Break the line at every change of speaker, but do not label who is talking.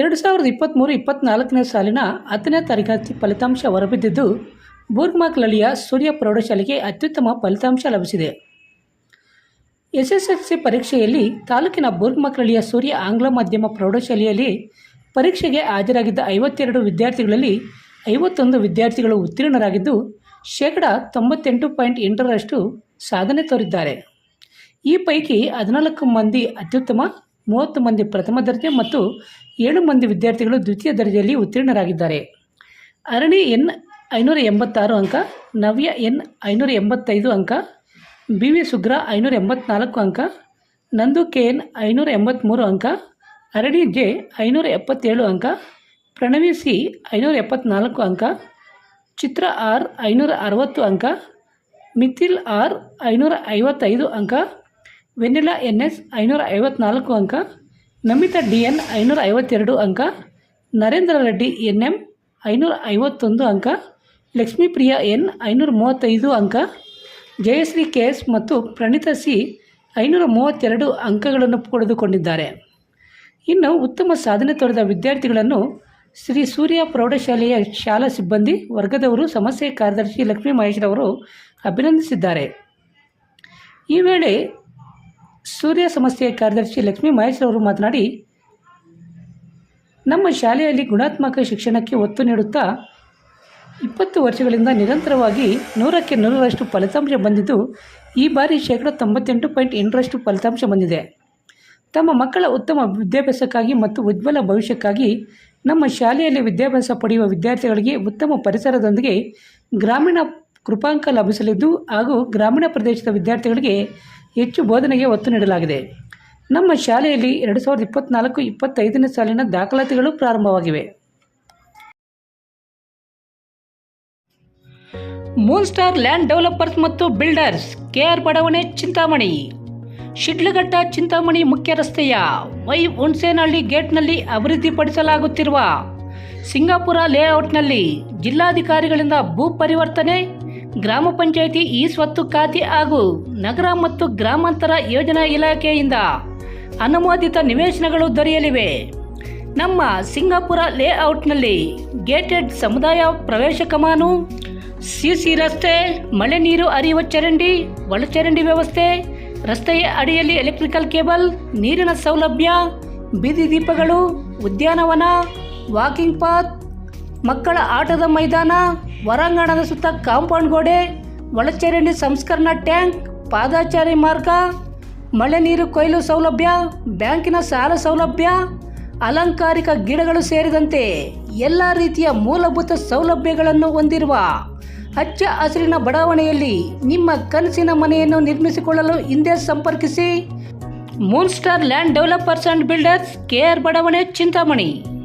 ಎರಡು ಸಾವಿರದ ಇಪ್ಪತ್ತ್ಮೂರು ಇಪ್ಪತ್ತ್ನಾಲ್ಕನೇ ಸಾಲಿನ ಹತ್ತನೇ ತರಗತಿ ಫಲಿತಾಂಶ ಹೊರಬಿದ್ದಿದ್ದು ಬೂರ್ಗ್ಮಾಕ್ಲಳ್ಳಿಯ ಸೂರ್ಯ ಪ್ರೌಢಶಾಲೆಗೆ ಅತ್ಯುತ್ತಮ ಫಲಿತಾಂಶ ಲಭಿಸಿದೆ. ಎಸ್ ಎಸ್ ಎಲ್ ಸಿ ಪರೀಕ್ಷೆಯಲ್ಲಿ ತಾಲೂಕಿನ ಬೂರ್ಗ್ಮಕ್ಲಳ್ಳಿಯ ಸೂರ್ಯ ಆಂಗ್ಲ ಮಾಧ್ಯಮ ಪ್ರೌಢಶಾಲೆಯಲ್ಲಿ ಪರೀಕ್ಷೆಗೆ ಹಾಜರಾಗಿದ್ದ ಐವತ್ತೆರಡು ವಿದ್ಯಾರ್ಥಿಗಳಲ್ಲಿ ಐವತ್ತೊಂದು ವಿದ್ಯಾರ್ಥಿಗಳು ಉತ್ತೀರ್ಣರಾಗಿದ್ದು, ಶೇಕಡ ತೊಂಬತ್ತೆಂಟು ಪಾಯಿಂಟ್ ಎಂಟರಷ್ಟು ಸಾಧನೆ ತೋರಿದ್ದಾರೆ. ಈ ಪೈಕಿ ಹದಿನಾಲ್ಕು ಮಂದಿ ಅತ್ಯುತ್ತಮ ಮೂವತ್ತು ಮಂದಿ ಪ್ರಥಮ ದರ್ಜೆ ಮತ್ತು ಏಳು ಮಂದಿ ವಿದ್ಯಾರ್ಥಿಗಳು ದ್ವಿತೀಯ ದರ್ಜೆಯಲ್ಲಿ ಉತ್ತೀರ್ಣರಾಗಿದ್ದಾರೆ. ಅರಣಿ ಎನ್ ಐನೂರ ಎಂಬತ್ತಾರು ಅಂಕ, ನವ್ಯ ಎನ್ ಐನೂರ ಎಂಬತ್ತೈದು ಅಂಕ, ಬಿ ವಿ ಸುಗ್ರ ಐನೂರ ಎಂಬತ್ನಾಲ್ಕು ಅಂಕ, ನಂದು ಕೆ ಎನ್ ಐನೂರ ಎಂಬತ್ತ್ಮೂರು ಅಂಕ ಅರಣಿ ಜೆ ಐನೂರ ಎಪ್ಪತ್ತೇಳು ಅಂಕ, ಪ್ರಣವಿ ಸಿ ಐನೂರ ಎಪ್ಪತ್ನಾಲ್ಕು ಅಂಕ, ಚಿತ್ರ ಆರ್ ಐನೂರ ಅರವತ್ತು ಅಂಕ, ಮಿಥಿಲ್ ಆರ್ ಐನೂರ ಐವತ್ತೈದು ಅಂಕ ವೆನಿಲಾ ಎನ್ ಎಸ್ ಐನೂರ ಐವತ್ನಾಲ್ಕು ಅಂಕ, ನಮಿತಾ ಡಿ ಎನ್ ಐನೂರ ಐವತ್ತೆರಡು ಅಂಕ, ನರೇಂದ್ರ ರೆಡ್ಡಿ ಎನ್ ಎಂ ಐನೂರ ಐವತ್ತೊಂದು ಅಂಕ, ಲಕ್ಷ್ಮೀಪ್ರಿಯಾ ಎನ್ ಐನೂರ ಮೂವತ್ತೈದು ಅಂಕ, ಜಯಶ್ರೀ ಕೆ ಎಸ್ ಮತ್ತು ಪ್ರಣೀತಾ ಸಿ ಐನೂರ ಮೂವತ್ತೆರಡು ಅಂಕಗಳನ್ನು ಪಡೆದುಕೊಂಡಿದ್ದಾರೆ. ಇನ್ನು ಉತ್ತಮ ಸಾಧನೆ ತೋರಿದ ವಿದ್ಯಾರ್ಥಿಗಳನ್ನು ಶ್ರೀ ಸೂರ್ಯ ಪ್ರೌಢಶಾಲೆಯ ಶಾಲಾ ಸಿಬ್ಬಂದಿ, ವರ್ಗದವರು, ಸಮಸ್ಯೆ ಕಾರ್ಯದರ್ಶಿ ಲಕ್ಷ್ಮೀ ಮಹೇಶ್ರವರು ಅಭಿನಂದಿಸಿದ್ದಾರೆ. ಈ ವೇಳೆ ಸೂರ್ಯ ಸಂಸ್ಥೆಯ ಕಾರ್ಯದರ್ಶಿ ಲಕ್ಷ್ಮೀ ಮಹೇಶ್ ಅವರು ಮಾತನಾಡಿ, ನಮ್ಮ ಶಾಲೆಯಲ್ಲಿ ಗುಣಾತ್ಮಕ ಶಿಕ್ಷಣಕ್ಕೆ ಒತ್ತು ನೀಡುತ್ತಾ ಇಪ್ಪತ್ತು ವರ್ಷಗಳಿಂದ ನಿರಂತರವಾಗಿ ನೂರಕ್ಕೆ ನೂರರಷ್ಟು ಫಲಿತಾಂಶ ಬಂದಿದ್ದು, ಈ ಬಾರಿ ಶೇಕಡ ತೊಂಬತ್ತೆಂಟು ಪಾಯಿಂಟ್ ಎಂಟರಷ್ಟು ಫಲಿತಾಂಶ ಬಂದಿದೆ. ತಮ್ಮ ಮಕ್ಕಳ ಉತ್ತಮ ವಿದ್ಯಾಭ್ಯಾಸಕ್ಕಾಗಿ ಮತ್ತು ಉಜ್ವಲ ಭವಿಷ್ಯಕ್ಕಾಗಿ ನಮ್ಮ ಶಾಲೆಯಲ್ಲಿ ವಿದ್ಯಾಭ್ಯಾಸ ಪಡೆಯುವ ವಿದ್ಯಾರ್ಥಿಗಳಿಗೆ ಉತ್ತಮ ಪರಿಸರದೊಂದಿಗೆ ಗ್ರಾಮೀಣ ಕೃಪಾಂಕ ಲಭಿಸಲಿದ್ದು ಹಾಗೂ ಗ್ರಾಮೀಣ ಪ್ರದೇಶದ ವಿದ್ಯಾರ್ಥಿಗಳಿಗೆ ಹೆಚ್ಚು ಬೋಧನೆಗೆ ಒತ್ತು ನೀಡಲಾಗಿದೆ. ನಮ್ಮ ಶಾಲೆಯಲ್ಲಿ ಎರಡು ಸಾವಿರದ ಇಪ್ಪತ್ತ್ನಾಲ್ಕು ಇಪ್ಪತ್ತೈದನೇ ಸಾಲಿನ ದಾಖಲಾತಿಗಳು ಪ್ರಾರಂಭವಾಗಿವೆ. ಮೂನ್ ಸ್ಟಾರ್ ಲ್ಯಾಂಡ್ ಡೆವಲಪರ್ಸ್ ಮತ್ತು ಬಿಲ್ಡರ್ಸ್ ಕೆಆರ್ ಬಡಾವಣೆ, ಚಿಂತಾಮಣಿ. ಶಿಡ್ಲಘಟ್ಟ, ಚಿಂತಾಮಣಿ ಮುಖ್ಯ ರಸ್ತೆಯ ವೈ ಹುಣ್ಸೇನಹಳ್ಳಿ ಗೇಟ್ನಲ್ಲಿ ಅಭಿವೃದ್ಧಿಪಡಿಸಲಾಗುತ್ತಿರುವ ಸಿಂಗಾಪುರ ಲೇಔಟ್ನಲ್ಲಿ ಜಿಲ್ಲಾಧಿಕಾರಿಗಳಿಂದ ಭೂ ಪರಿವರ್ತನೆ ಗ್ರಾಮ ಪಂಚಾಯಿತಿ ಈ ಸ್ವತ್ತು ಖಾತೆ ಹಾಗೂ ನಗರ ಮತ್ತು ಗ್ರಾಮಾಂತರ ಯೋಜನಾ ಇಲಾಖೆಯಿಂದ ಅನುಮೋದಿತ ನಿವೇಶನಗಳು ದೊರೆಯಲಿವೆ. ನಮ್ಮ ಸಿಂಗಾಪುರ ಲೇಔಟ್ನಲ್ಲಿ ಗೇಟೆಡ್ ಸಮುದಾಯ ಪ್ರವೇಶ ಕಮಾನು, ಸಿಸಿ ರಸ್ತೆ, ಮಳೆ ನೀರು ಹರಿಯುವ ಚರಂಡಿ, ಒಳಚರಂಡಿ ವ್ಯವಸ್ಥೆ, ರಸ್ತೆಯ ಅಡಿಯಲ್ಲಿ ಎಲೆಕ್ಟ್ರಿಕಲ್ ಕೇಬಲ್, ನೀರಿನ ಸೌಲಭ್ಯ, ಬೀದಿ ದೀಪಗಳು, ಉದ್ಯಾನವನ, ವಾಕಿಂಗ್ ಪಾತ್, ಮಕ್ಕಳ ಆಟದ ಮೈದಾನ ಹೊರಾಂಗಣದ ಸುತ್ತ ಕಾಂಪೌಂಡ್ ಗೋಡೆ ಒಳಚರಂಡಿ ಸಂಸ್ಕರಣಾ ಟ್ಯಾಂಕ್, ಪಾದಾಚಾರಿ ಮಾರ್ಗ, ಮಳೆ ನೀರು ಕೊಯ್ಲು ಸೌಲಭ್ಯ, ಬ್ಯಾಂಕಿನ ಸಾಲ ಸೌಲಭ್ಯ, ಅಲಂಕಾರಿಕ ಗಿಡಗಳು ಸೇರಿದಂತೆ ಎಲ್ಲ ರೀತಿಯ ಮೂಲಭೂತ ಸೌಲಭ್ಯಗಳನ್ನು ಹೊಂದಿರುವ ಹಚ್ಚ ಹಸಿರಿನ ಬಡಾವಣೆಯಲ್ಲಿ ನಿಮ್ಮ ಕನಸಿನ ಮನೆಯನ್ನು ನಿರ್ಮಿಸಿಕೊಳ್ಳಲು ಹಿಂದೆ ಸಂಪರ್ಕಿಸಿ. Moon Star Land Developers and Builders K R ಬಡಾವಣೆ, ಚಿಂತಾಮಣಿ.